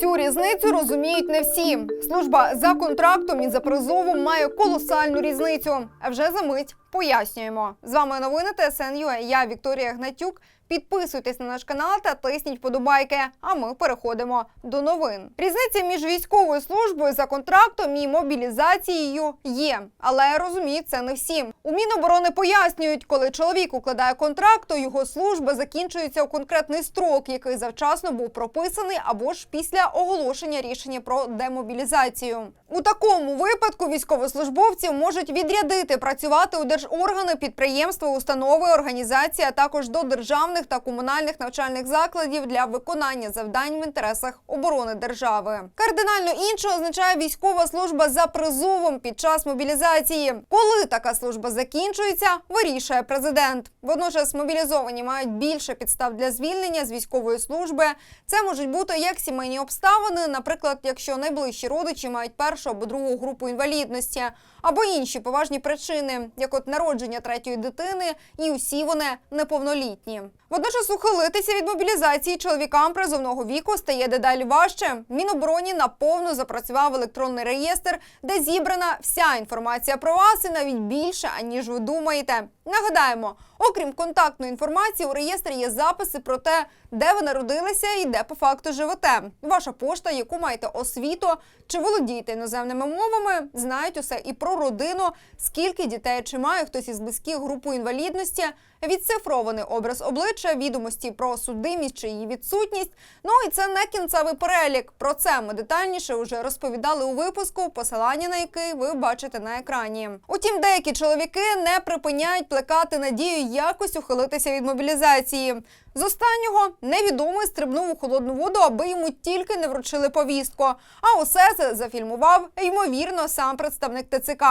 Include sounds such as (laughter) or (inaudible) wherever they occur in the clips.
Цю різницю розуміють не всі. Служба за контрактом і за призовом має колосальну різницю. А вже за мить пояснюємо. З вами новини ТСНЮ. Я Вікторія Гнатюк. Підписуйтесь на наш канал та тисніть подобайки. А ми переходимо до новин. Різниця між військовою службою за контрактом і мобілізацією є, але розуміють це не всі. У Міноборони пояснюють, коли чоловік укладає контракт, то його служба закінчується у конкретний строк, який завчасно був прописаний, або ж після оголошення рішення про демобілізацію. У такому випадку військовослужбовців можуть відрядити працювати у держоргани, підприємства, установи, організації, а також до державних та комунальних навчальних закладів для виконання завдань в інтересах оборони держави. Кардинально інше означає військова служба за призовом під час мобілізації. Коли така служба закінчується, вирішує президент. Водночас мобілізовані мають більше підстав для звільнення з військової служби. Це можуть бути як сімейні обставини, наприклад, якщо найближчі родичі мають першу або другу групу інвалідності, або інші поважні причини, як от народження третьої дитини, і усі вони неповнолітні. Водночас ухилитися від мобілізації чоловікам призовного віку стає дедалі важче. Мінобороні наповну запрацював електронний реєстр, де зібрана вся інформація про вас і навіть більше, аніж ви думаєте. Нагадаємо, окрім контактної інформації, у реєстрі є записи про те, де ви народилися і де по факту живете. Ваша пошта, яку маєте освіту, чи володієте іноземними мовами, знають усе і про родину, скільки дітей чи має хтось із близьких групу інвалідності, відцифрований образ обличчя, відомості про судимість чи її відсутність. Ну і це не кінцевий перелік. Про це ми детальніше вже розповідали у випуску, посилання на який ви бачите на екрані. Утім, деякі чоловіки не припиняють плекати надію якось ухилитися від мобілізації. З останнього невідомий стрибнув у холодну воду, аби йому тільки не вручили повістку. А усе це зафільмував ймовірно сам представник ТЦК.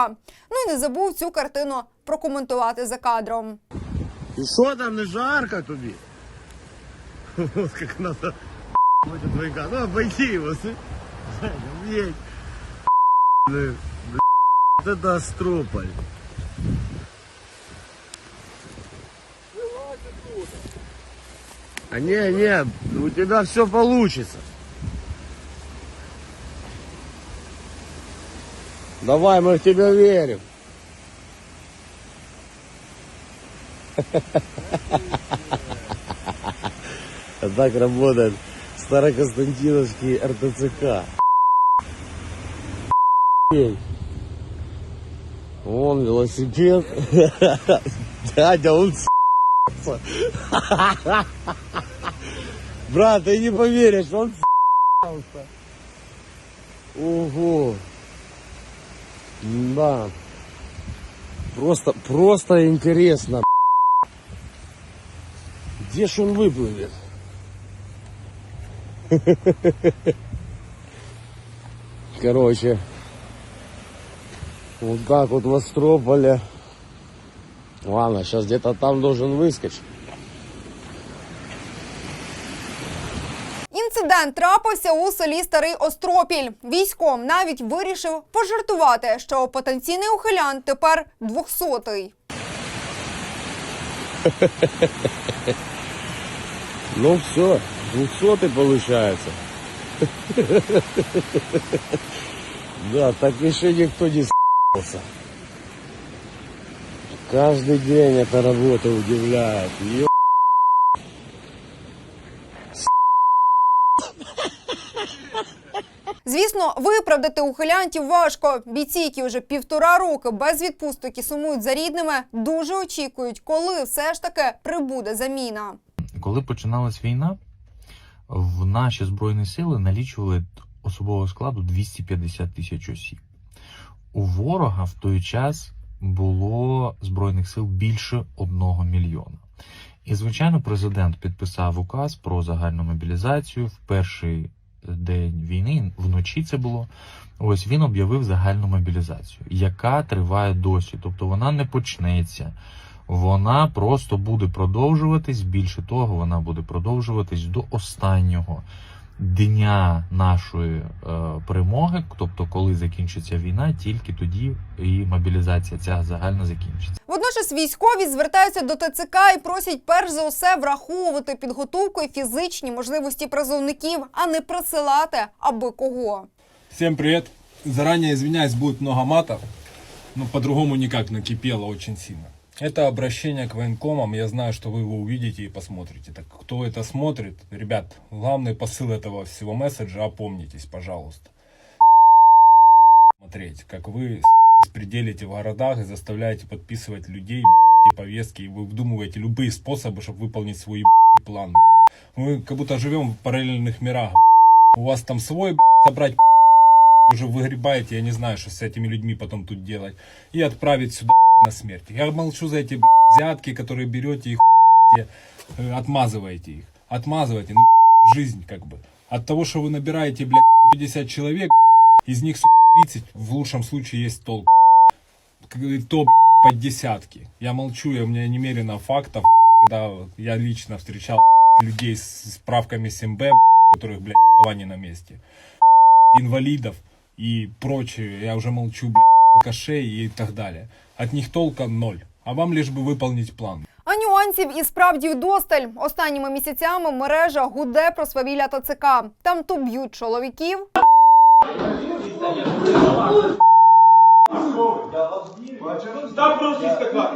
Ну і не забув цю картину прокоментувати за кадром. І що там не жарко тобі? (laughs) Вот как надо будет двойка. Ну обойди его, Вот это Астрополь. А не, не, у тебя все получится. Давай, мы в тебя верим. А Так работает Староконстантиновский РТЦК. Вон велосипед. (laughs) Дядя, он. (laughs) Брат, ты не поверишь, он с***ся. Ого. Да. Просто, просто интересно. Где ж он выплывет? (laughs) Короче, вот так вот в Астрополе. Ладно, сейчас где-то там должен выскочить. Інцидент трапився у селі Старий Остропіль. Військом навіть вирішив пожартувати, що потенційний ухилян тепер двохсотий. (laughs) Ну все, двухсотый получается. Да, так еще никто не с***ся. Каждый день эта работа удивляет. Ё- (laughs) Звісно, виправдати ухилянтів важко. Бійці, які вже півтора роки без відпусток і сумують за рідними, дуже очікують, коли все ж таки прибуде заміна. Коли починалась війна, в наші збройні сили налічували особового складу 250 тисяч осіб. У ворога в той час було збройних сил більше одного мільйона. І, звичайно, президент підписав указ про загальну мобілізацію в перший день війни, вночі це було. Ось він об'явив загальну мобілізацію, яка триває досі. Тобто вона не почнеться, вона просто буде продовжуватись. Більше того, вона буде продовжуватись до останнього дня нашої е, перемоги. Тобто, коли закінчиться війна, тільки тоді і мобілізація ця загальна закінчиться. Водночас військові звертаються до ТЦК і просять перш за усе враховувати підготовку і фізичні можливості призовників, а не присилати аби кого. Всем привет. Заранее извиняюсь, будет много матов, но по-другому никак накипело очень сильно. Это обращение к военкомам, я знаю, что вы его увидите и посмотрите. Так кто это смотрит, ребят, главный посыл этого всего месседжа, опомнитесь, пожалуйста. Смотреть, как вы беспределите в городах и заставляете подписывать людей, повестки, и вы вдумываете любые способы, чтобы выполнить свой план. Мы как будто живем в параллельных мирах. У вас там свой собрать уже выгребаете, я не знаю, что с этими людьми потом тут делать, и отправить сюда на смерть. Я молчу за эти взятки, которые берете и э, отмазываете их. Отмазываете, ну, жизнь как бы. От того, что вы набираете, блядь, 50 человек, из них, сука, 30 в лучшем случае есть толк. то, б***ь, по десятки. Я молчу, я, у меня немерено фактов, когда я лично встречал людей с справками СМБ, которых, блядь, голова не на месте инвалидов и прочее, я уже молчу, блядь, алкашей и так далее. От них толка ноль. А вам лишь бы выполнить план. А нюансів і справді вдосталь. Останніми місяцями мережа гуде про свавілля ТЦК. Там то б'ють чоловіків, Да, просто карта.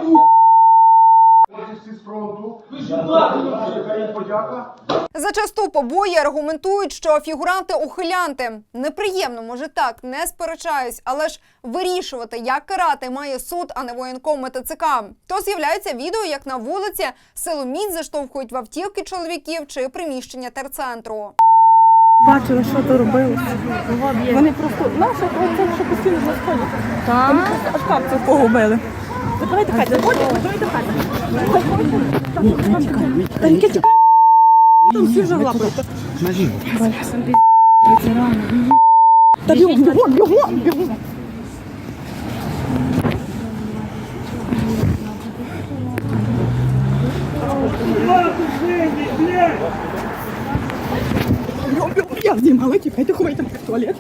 Всі з фронту. Зачасту побої аргументують, що фігуранти ухилянти. Неприємно, може так, не сперечаюсь, але ж вирішувати, як карати, має суд, а не воєнком ТЦК. То з'являється відео, як на вулиці силоміць заштовхують в автівки чоловіків чи приміщення терцентру. Бачили, що то робили. Вони просто наша що постійно сході. Вони просто аж капцю погубили. Давайте хай, заходьте, давайте хай. Та яке чекає? Там всі вже лапають. Та бігом, бігом, бігом, бігом. Бігом, бігом, я знімала, тікайте, ховайте в туалет.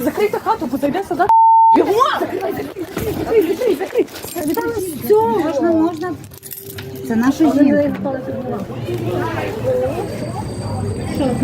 Закрийте хату, бо зайде сюди. Все, можна, можна. Це наша жінка.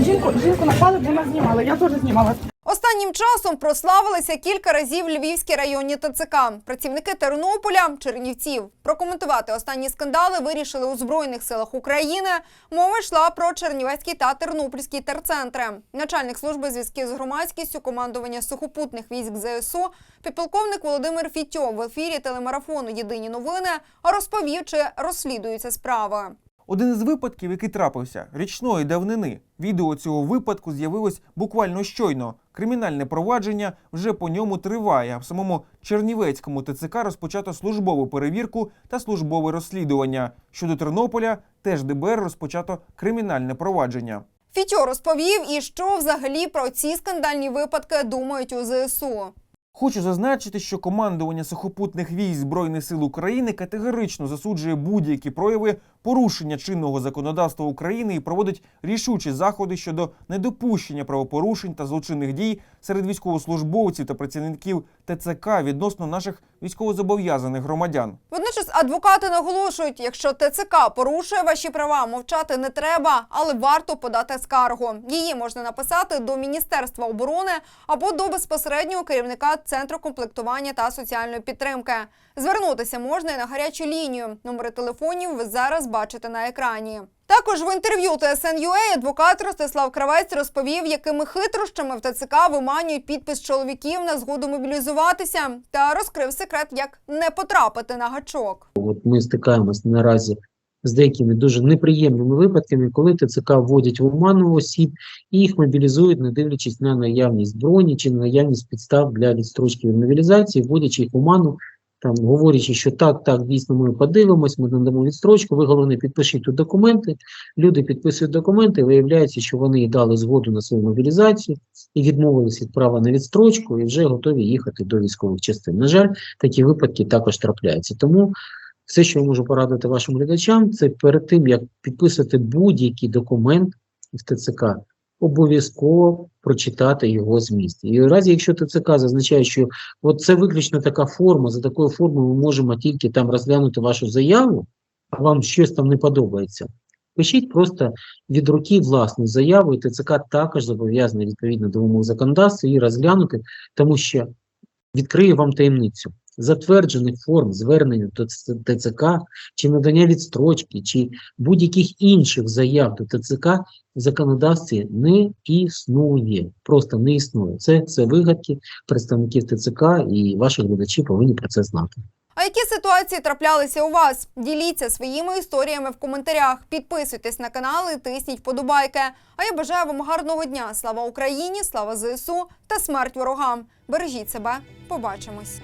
Жінку, жінку напали, вона знімала, я теж знімала. Останнім часом прославилися кілька разів львівські районні ТЦК. Працівники Тернополя, Чернівців. Прокоментувати останні скандали вирішили у Збройних силах України. Мова йшла про Чернівецький та Тернопільський терцентри. Начальник служби зв'язків з громадськістю командування сухопутних військ ЗСУ, підполковник Володимир Фітьо в ефірі телемарафону Єдині новини розповів, чи розслідуються справи. Один із випадків, який трапився річної давнини. Відео цього випадку з'явилось буквально щойно. Кримінальне провадження вже по ньому триває. А в самому Чернівецькому ТЦК розпочато службову перевірку та службове розслідування. Щодо Тернополя, теж ДБР розпочато кримінальне провадження. Фітьо розповів, і що взагалі про ці скандальні випадки думають у ЗСУ. Хочу зазначити, що командування сухопутних військ Збройних сил України категорично засуджує будь-які прояви порушення чинного законодавства України і проводить рішучі заходи щодо недопущення правопорушень та злочинних дій серед військовослужбовців та працівників ТЦК відносно наших військовозобов'язаних громадян. Водночас адвокати наголошують, якщо ТЦК порушує ваші права, мовчати не треба, але варто подати скаргу. Її можна написати до Міністерства оборони або до безпосереднього керівника центру комплектування та соціальної підтримки. Звернутися можна і на гарячу лінію. Номери телефонів ви зараз бачите на екрані. Також в інтерв'ю ТСН.UA адвокат Ростислав Кравець розповів, якими хитрощами в ТЦК виманюють підпис чоловіків на згоду мобілізуватися, та розкрив секрет, як не потрапити на гачок. От ми стикаємось наразі з деякими дуже неприємними випадками, коли ТЦК вводять в оману осіб і їх мобілізують, не дивлячись на наявність броні чи на наявність підстав для відстрочки від мобілізації, вводячи їх в оману, там говорячи, що так, так, дійсно, ми подивимось, ми надамо відстрочку. Ви головне підпишіть тут документи. Люди підписують документи, виявляється, що вони дали згоду на свою мобілізацію і відмовились від права на відстрочку, і вже готові їхати до військових частин. На жаль, такі випадки також трапляються. Тому все, що я можу порадити вашим глядачам, це перед тим, як підписати будь-який документ в ТЦК, обов'язково прочитати його зміст. І в разі, якщо ТЦК зазначає, що от це виключно така форма, за такою формою ми можемо тільки там розглянути вашу заяву, а вам щось там не подобається, пишіть просто від руки власну заяву, і ТЦК також зобов'язаний відповідно до вимог законодавства її розглянути, тому що відкрию вам таємницю. Затверджених форм звернення до ТЦК чи надання відстрочки, чи будь-яких інших заяв до ТЦК в законодавстві не існує. Просто не існує. Це, це вигадки представників ТЦК і ваші глядачі повинні про це знати. А які ситуації траплялися у вас? Діліться своїми історіями в коментарях. Підписуйтесь на канал і тисніть вподобайки. А я бажаю вам гарного дня. Слава Україні, слава ЗСУ та смерть ворогам. Бережіть себе. Побачимось.